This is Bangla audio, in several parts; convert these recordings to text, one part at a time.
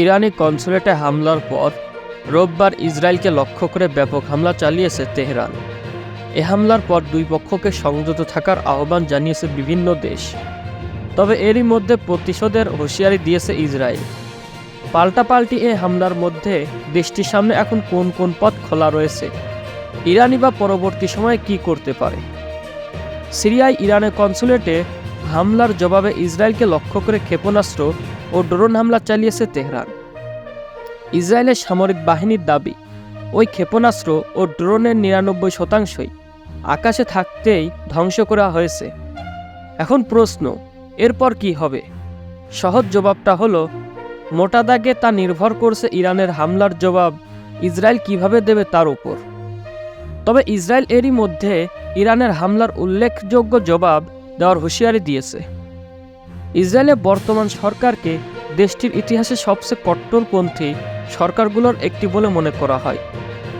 ইরানি কনসুলেটে হামলার পর রোববার ইসরায়েলকে লক্ষ্য করে ব্যাপক হামলা চালিয়েছে তেহরান। এ হামলার পর দুই পক্ষকে সংযত থাকার আহ্বান জানিয়েছে বিভিন্ন দেশ। তবে এরই মধ্যে প্রতিশোধের হুঁশিয়ারি দিয়েছে ইসরায়েল। পাল্টাপাল্টি এ হামলার মধ্যে দেশটির সামনে এখন কোন কোন পথ খোলা রয়েছে, ইরানি বা পরবর্তী সময়ে কি করতে পারে? সিরিয়ায় ইরানের কনসুলেটে হামলার জবাবে ইসরায়েলকে লক্ষ্য করে ক্ষেপণাস্ত্র ও ড্রোন হামলা চালিয়েছে তেহরান। ইসরায়েলের সামরিক বাহিনীর দাবি, ওই ক্ষেপণাস্ত্র ও ড্রোনের নিরানব্বই শতাংশই আকাশে থাকতেই ধ্বংস করা হয়েছে। এখন প্রশ্ন, এরপর কি হবে? সহজ জবাবটা হলো, মোটা দাগে তা নির্ভর করছে ইরানের হামলার জবাব ইসরায়েল কীভাবে দেবে তার উপর। তবে ইসরায়েল এরই মধ্যে ইরানের হামলার উল্লেখযোগ্য জবাব দেওয়ার হুঁশিয়ারি দিয়েছে। ইসরায়েলের বর্তমান সরকারকে দেশটির ইতিহাসে সবচেয়ে কট্টরপন্থী সরকারগুলোর একটি বলে মনে করা হয়।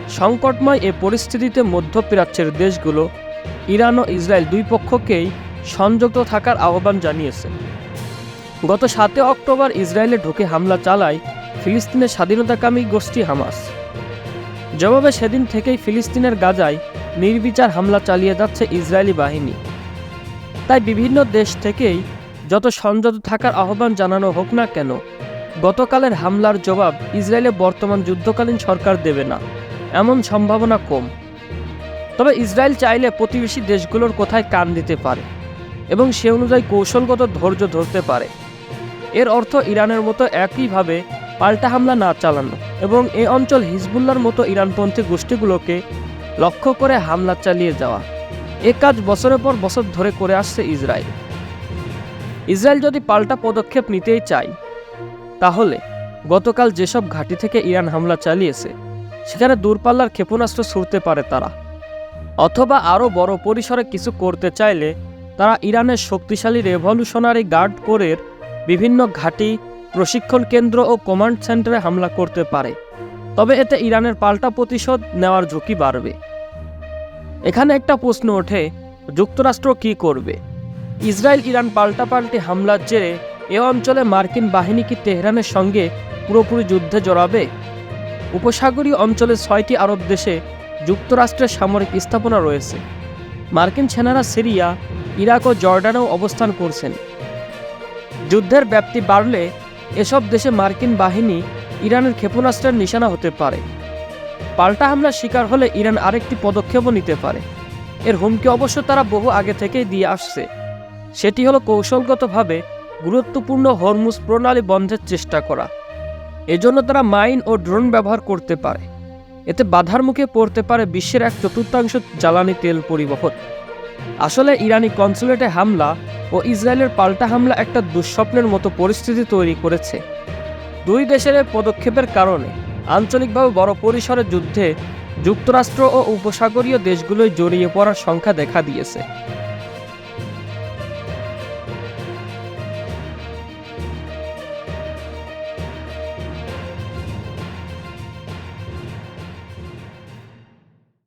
সংকটময় এ পরিস্থিতিতে মধ্যপ্রাচ্যের দেশগুলো ইরান ও ইসরায়েল দুই পক্ষকেই সংযুক্ত থাকার আহ্বান জানিয়েছে। গত সাতে অক্টোবর ইসরায়েলে ঢুকে হামলা চালায় ফিলিস্তিনের স্বাধীনতাকামী গোষ্ঠী হামাস। জবাবে সেদিন থেকেই ফিলিস্তিনের গাজায় নির্বিচার হামলা চালিয়ে যাচ্ছে ইসরায়েলি বাহিনী। তাই বিভিন্ন দেশ থেকেই যত সংযত থাকার আহ্বান জানানো হোক না কেন, গতকালের হামলার জবাব ইসরায়েলের বর্তমান যুদ্ধকালীন সরকার দেবে না। এমন সম্ভাবনা কম। তবে ইসরায়েল চাইলে প্রতিবেশী দেশগুলোর কোথায় কান দিতে পারে এবং সে অনুযায়ী কৌশলগত ধৈর্য ধরতে পারে। এর অর্থ ইরানের মতো একইভাবে পাল্টা হামলা না চালানো এবং এ অঞ্চল হিজবুল্লার মতো ইরানপন্থী গোষ্ঠীগুলোকে লক্ষ্য করে হামলা চালিয়ে যাওয়া। এ কাজ বছরের পর বছর ধরে করে আসছে ইসরায়েল। ইসরায়েল যদি পাল্টা পদক্ষেপ নিতেই চায়, তাহলে গতকাল যেসব ঘাঁটি থেকে ইরান হামলা চালিয়েছে, সেখানে দূরপাল্লার ক্ষেপণাস্ত্র ছুড়তে পারে তারা। অথবা আরও বড় পরিসরে কিছু করতে চাইলে তারা ইরানের শক্তিশালী রেভলিউশনারি গার্ড কোরের বিভিন্ন ঘাঁটি, প্রশিক্ষণ কেন্দ্র ও কমান্ড সেন্টারে হামলা করতে পারে। তবে এতে ইরানের পাল্টা প্রতিশোধ নেওয়ার ঝুঁকি বাড়বে। এখানে একটা প্রশ্ন ওঠে, যুক্তরাষ্ট্র কি করবে? ইসরায়েল ইরান পাল্টাপাল্টি হামলার জেরে এ অঞ্চলে মার্কিন বাহিনী কি তেহরানের সঙ্গে পুরোপুরি যুদ্ধে জড়াবে? উপসাগরীয় অঞ্চলে ছয়টি আরব দেশে যুক্তরাষ্ট্রের সামরিক স্থাপনা রয়েছে। মার্কিন সেনারা সিরিয়া, ইরাক ও জর্ডানেও অবস্থান করছেন। যুদ্ধের ব্যাপ্তি বাড়লে এসব দেশে মার্কিন বাহিনী ইরানের ক্ষেপণাস্ত্রের নিশানা হতে পারে। পাল্টা হামলার শিকার হলে ইরান আরেকটি পদক্ষেপও নিতে পারে। এর হুমকি অবশ্য তারা বহু আগে থেকেই দিয়ে আসছে। সেটি হলো কৌশলগতভাবে গুরুত্বপূর্ণ হরমুজ প্রণালী বন্ধের চেষ্টা করা। এজন্য তারা মাইন ও ড্রোন ব্যবহার করতে পারে। এতে বাধার মুখে পড়তে পারে বিশ্বের এক চতুর্থাংশ জ্বালানি তেল পরিবহন। আসলে ইরানি কনসুলেটে হামলা ও ইসরায়েলের পাল্টা হামলা একটা দুঃস্বপ্নের মতো পরিস্থিতি তৈরি করেছে। দুই দেশের পদক্ষেপের কারণে আঞ্চলিকভাবে বড় পরিসরে যুদ্ধে যুক্তরাষ্ট্র ও উপসাগরীয় দেশগুলোয় জড়িয়ে পড়ার সংখ্যা দেখা দিয়েছে।